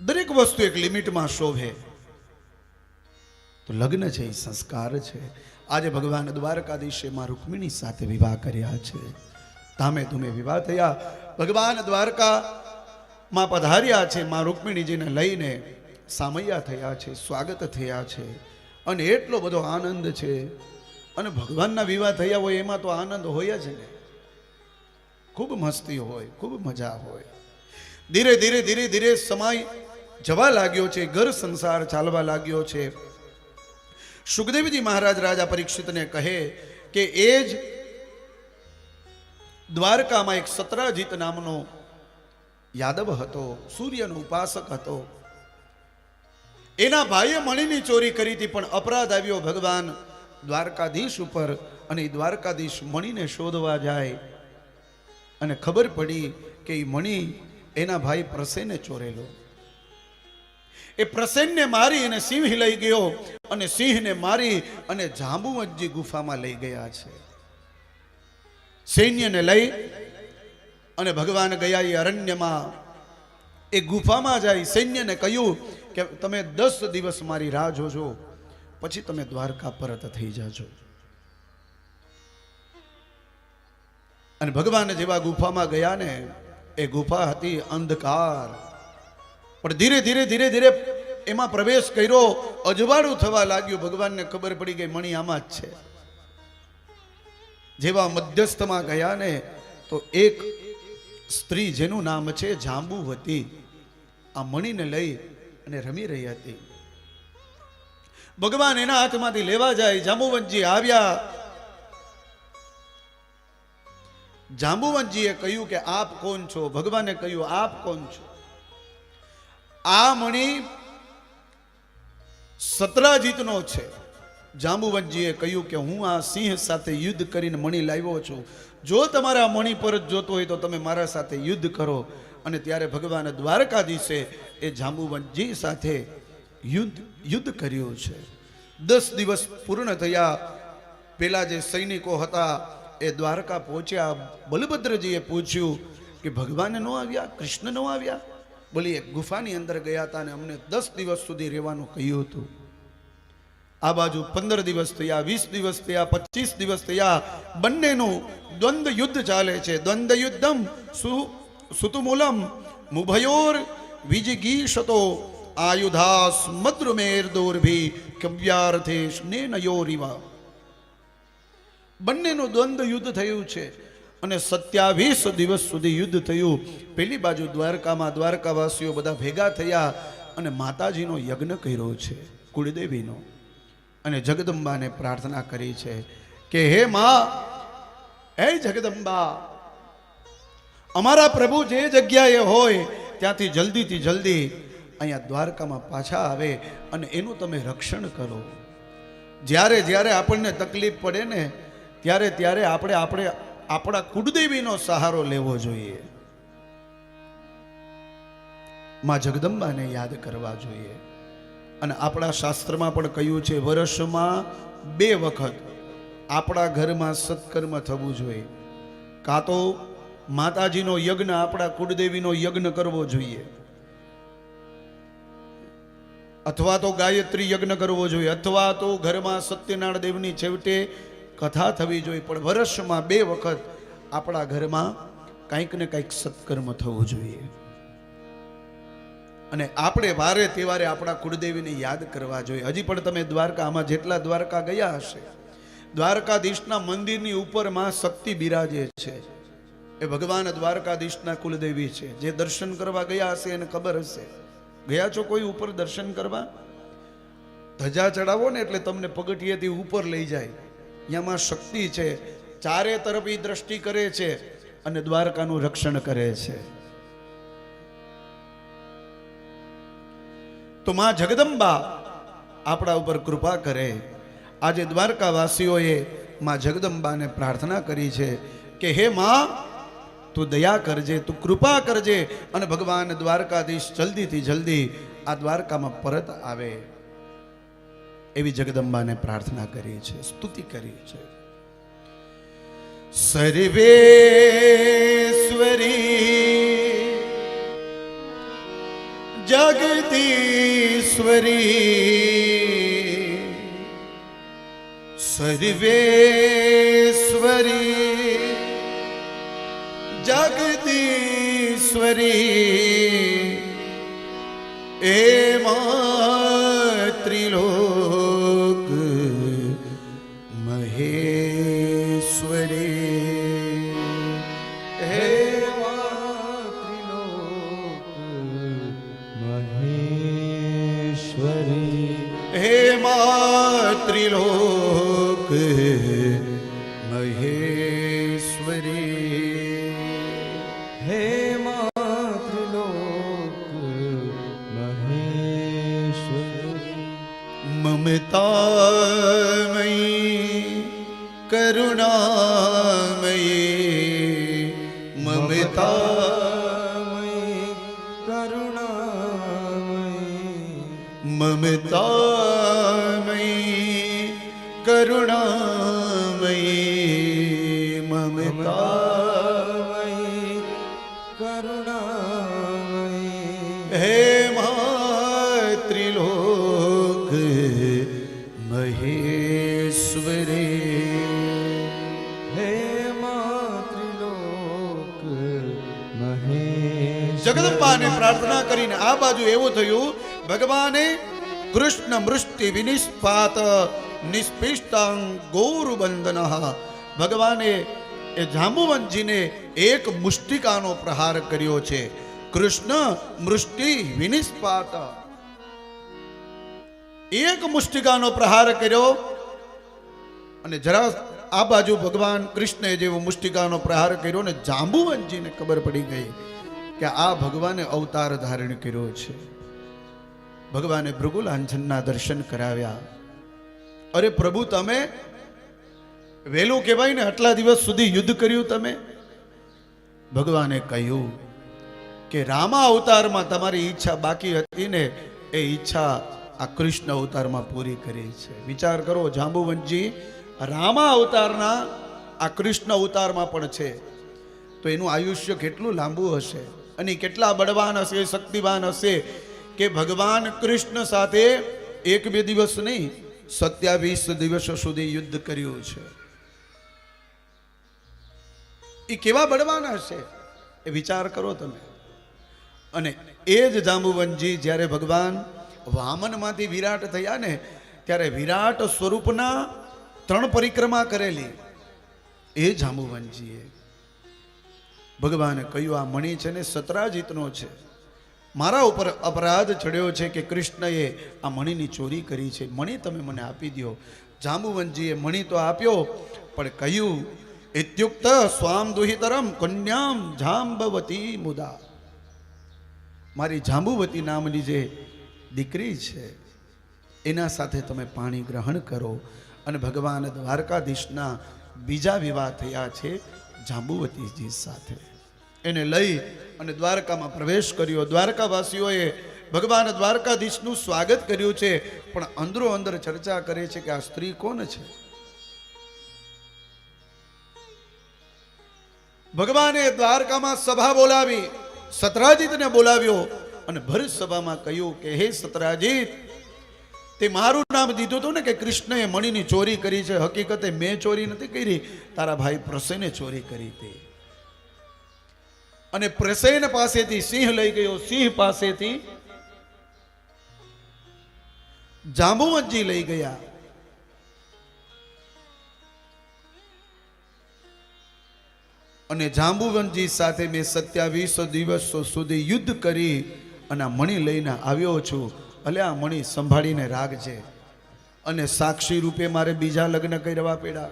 દરેક વસ્તુ એક લિમિટમાં શોભે. તો લગ્ન છે, એ સંસ્કાર છે. આજે ભગવાન દ્વારકાધીશે માં રૂકમિણી સાથે વિવાહ કર્યા છે. ધામે તુમે વિવાહ થયા. ભગવાન દ્વારકા માં પધાર્યા છે, માં રૂકમિણીજીને લઈને સામૈયા થયા છે, સ્વાગત થયા છે. અને એટલો બધો આનંદ છે. અને ભગવાનના વિવાહ થયા હોય એમાં તો આનંદ હોય જ ને. ખૂબ મસ્તી હોય, ખૂબ મજા હોય. ધીરે ધીરે ધીરે ધીરે સમય જવા લાગ્યો છે, ઘર સંસાર ચાલવા લાગ્યો છે. સુખદેવજી મહારાજ રાજા પરીક્ષિતને કહે કે એ જ દ્વારકામાં એક સતરાજીત નામનો યાદવ હતો, સૂર્યનો ઉપાસક હતો. એના ભાઈએ મણીની ચોરી કરી હતી, પણ અપરાધ આવ્યો ભગવાન દ્વારકાધીશ ઉપર અને દ્વારકાધીશ મણીને શોધવા જાય. અને ખબર પડી કે એ મણી એના ભાઈ પ્રસેને ચોરેલો. એ પ્રસેનને મારી અને સિંહ લઈ ગયો અને સિંહને મારી અને જાંબુવંતજી ગુફામાં લઈ ગયા છે. સૈન્યને લઈ અને ભગવાન ગયા એ અરણ્યમાં એ ગુફામાં જાય. સૈન્યને કહ્યું કે તમે દસ દિવસ મારી રાહ જોજો, પછી તમે દ્વારકા પરત થઈ જાજો. અને ભગવાન જેવા ગુફામાં ગયા ને એ ગુફા હતી અંધકાર. પણ ધીરે ધીરે ધીરે ધીરે એમાં પ્રવેશ કર્યો, અજવાળું થવા લાગ્યું. ભગવાનને ખબર પડી ગઈ, મણી આમાં જ છે. જેવા મધ્યસ્થમાં ગયા ને, તો એક સ્ત્રી જેનું નામ છે જાંબુવતી. આ મણીને લઈ અને રમી રહી હતી. ભગવાન એના હાથમાંથી લેવા જાય. જાંબુવંતજી આવ્યા. જાંબુવંતજીએ કહ્યું કે, આપ કોણ છો? ભગવાને કહ્યું, આપ કોણ છો? આ મણી સતરાજીતનો છે. જાંબુવંતજીએ કહ્યું કે હું આ સિંહ સાથે યુદ્ધ કરીને મણી લાવ્યો છું. જો તમારે આ મણી પર જ જોતો હોય તો તમે મારા સાથે યુદ્ધ કરો. અને ત્યારે ભગવાન દ્વારકાધીશે એ જાંબુવંતજી સાથે યુદ્ધ યુદ્ધ કર્યું છે. દસ દિવસ પૂર્ણ થયા. પેલા જે સૈનિકો હતા એ દ્વારકા પહોંચ્યા. બલભદ્રજીએ પૂછ્યું કે ભગવાન ન આવ્યા, કૃષ્ણ ન આવ્યા? બોલી એક ગુફાની અંદર ગયા હતા અને અમને દસ દિવસ સુધી રહેવાનું કહ્યું હતું. આ બાજુ પંદર દિવસ થયા, વીસ દિવસ થયા, પચીસ દિવસ થયા. બંનેનું દ્વંદ્વ યુદ્ધ ચાલે છે. દ્વંદ્વ યુદ્ધમ સુ સુતુમૂલમ મુભયોર વિજગીષતો આયુધાસ મદ્રુમેર દોરભી કવ્યાર્થેશ ને નયોરિવા બંનેનું દ્વંદ્વ યુદ્ધ થયું છે. અને સત્યાવીસ દિવસ સુધી યુદ્ધ થયું. પેલી બાજુ દ્વારકામાં દ્વારકાવાસીઓ બધા ભેગા થયા અને માતાજીનો યજ્ઞ કર્યો છે, કુળદેવીનો. અને જગદંબાને પ્રાર્થના કરી છે કે હે માં, હે જગદંબા, અમારા પ્રભુ જે જગ્યાએ હોય ત્યાંથી જલ્દીથી જલ્દી અહીંયા દ્વારકામાં પાછા આવે અને એનું તમે રક્ષણ કરો. જ્યારે જ્યારે આપણને તકલીફ પડે ને, ત્યારે ત્યારે આપણે આપણે આપણા કુળદેવીનો સહારો લેવો જોઈએ. માં જગદંબાને યાદ કરવા જોઈએ. અને આપણા શાસ્ત્રમાં પણ કહ્યું છે, વર્ષમાં બે વખત આપણા ઘરમાં સત્કર્મ થવું જોઈએ. કાં તો માતાજીનો યજ્ઞ આપણા કુળદેવીનો યજ્ઞ કરવો જોઈએ. અથવા તો ગાયત્રી યજ્ઞ કરવો જોઈએ. અથવા તો ઘરમાં સત્યનારાયણ દેવની છેવટે કથા થવી જોઈએ, પણ વર્ષમાં બે વખત આપણા ઘરમાં કંઈક ને કંઈક સત્કર્મ થવું જોઈએ. અને આપણે વારે તહેવારે આપણા કુળદેવીને યાદ કરવા જોઈએ. હજી પણ તમે દ્વારકા, આમાં જેટલા દ્વારકા ગયા હશે, દ્વારકાધીશના મંદિરની ઉપરમાં શક્તિ બિરાજે છે. એ ભગવાન દ્વારકાધીશના કુલદેવી છે. જે દર્શન કરવા ગયા હશે એને ખબર હશે. ગયા છો કોઈ ઉપર દર્શન કરવા? ધજા ચડાવો ને એટલે તમને પગથિયેથી ઉપર લઈ જાય. અહીંયામાં શક્તિ છે. ચારે તરફ એ દ્રષ્ટિ કરે છે અને દ્વારકાનું રક્ષણ કરે છે. તો માં જગદંબા આપણા ઉપર કૃપા કરે. આજે દ્વારકાવાસીઓએ માં જગદંબાને પ્રાર્થના કરી છે કે, હે માં, તું દયા કરજે, તું કૃપા કરજે અને ભગવાન દ્વારકાધીશ જલ્દીથી જલ્દી આ દ્વારકામાં પરત આવે. એવી જગદંબાને પ્રાર્થના કરી છે સ્તુતિ કરી છે સર્વેશ્વરી જગદીશ્વરી સર્વેશ્વરી જગદીશ્વરી એ ત્રિલોક ત્રિલોક મહેશ્વરી હે માતૃલોક મહેશ્વરી મમતામયી કરુણામયી મમતા જગદંબાને પ્રાર્થના કરીને આ બાજુ એવું થયું ભગવાને કૃષ્ણ મૃષ્ટિ વિનિષ્પાત નિષ્પિષ્ટાંગ ભગવાને એ જાંબુવંતજીને એક મુષ્ટિકાનો પ્રહાર કર્યો છે. કૃષ્ણ મૃષ્ટિ વિનિષ્પાત. એક મુષ્ટિકાનો પ્રહાર કર્યો અને જરા આ બાજુ ભગવાન કૃષ્ણએ જેવો મુષ્ટિકાનો પ્રહાર કર્યો ને જાંબુવંતજીને ખબર પડી ગઈ કે આ ભગવાને અવતાર ધારણ કર્યો છે. ભગવાને ભૃગુલાંછનના દર્શન કરાવ્યા. અરે પ્રભુ, તમે વહેલું કહેવાય ને, આટલા દિવસ સુધી યુદ્ધ કર્યું તમે? ભગવાને કહ્યું કે રામા અવતારમાં તમારી ઈચ્છા બાકી હતી ને, એ ઈચ્છા આ કૃષ્ણ અવતારમાં પૂરી કરી છે. વિચાર કરો જાંબુવંતજી રામા અવતારના આ કૃષ્ણ અવતારમાં પણ છે. તો એનું આયુષ્ય કેટલું લાંબુ હશે? અને કેટલા બળવાન હશે, શક્તિવાન હશે કે ભગવાન કૃષ્ણ સાથે એક બે દિવસ નહીં, સત્યાવીસ દિવસો સુધી યુદ્ધ કર્યું છે? એ કેવા બળવાન હશે એ વિચાર કરો તમે. અને એ જ જાંબુવનજી જ્યારે ભગવાન વામનમાંથી વિરાટ થયા ને, ત્યારે વિરાટ સ્વરૂપના ત્રણ પરિક્રમા કરેલી. એ જાંબુવનજીએ. ભગવાને કહ્યું, આ મણી છે ને સતરાજીતનો છે. મારા ઉપર અપરાધ ચડ્યો છે કે કૃષ્ણએ આ મણિની ચોરી કરી છે. મણી તમે મને આપી દો જાંબુવનજીએ મણિ તો આપ્યો, પણ કહ્યું ઇત્યુક્ત સ્વામ દુહિતરમ કન્યામ જાંબવતી મુદા મારી જાંબુવતી નામની જે દીકરી છે એના સાથે તમે પાણી ગ્રહણ કરો અને ભગવાન દ્વારકાધીશના બીજા વિવાહ થયા છે જાંબુવતીજી સાથે એને લઈ અને દ્વારકામાં પ્રવેશ કર્યો. દ્વારકાવાસીઓએ ભગવાન દ્વારકાધીશનું સ્વાગત કર્યું છે, પણ અંદરો અંદર ચર્ચા કરે છે કે આ સ્ત્રી કોણ છે? ભગવાને દ્વારકામાં સભા બોલાવી સતરાજીતને બોલાવ્યો અને ભરત સભામાં કહ્યું કે, હે સતરાજીત, તે મારું નામ દીધું હતું ને કે કૃષ્ણએ મણીની ચોરી કરી છે. હકીકતે મેં ચોરી નથી કરી, તારા ભાઈ પ્રસેને ચોરી કરી હતી અને પ્રસેન પાસેથી સિંહ લઈ ગયો. સિંહ પાસેથી જાંબુવંતજી લઈ ગયા. અને જાંબુવનજી સાથે મેં સત્યાવીસ દિવસો સુધી યુદ્ધ કરી અને આ મણી લઈને આવ્યો છું. ભલે આ મણી સંભાળીને રાખજે. અને સાક્ષી રૂપે મારે બીજા લગ્ન કરવા પડ્યા.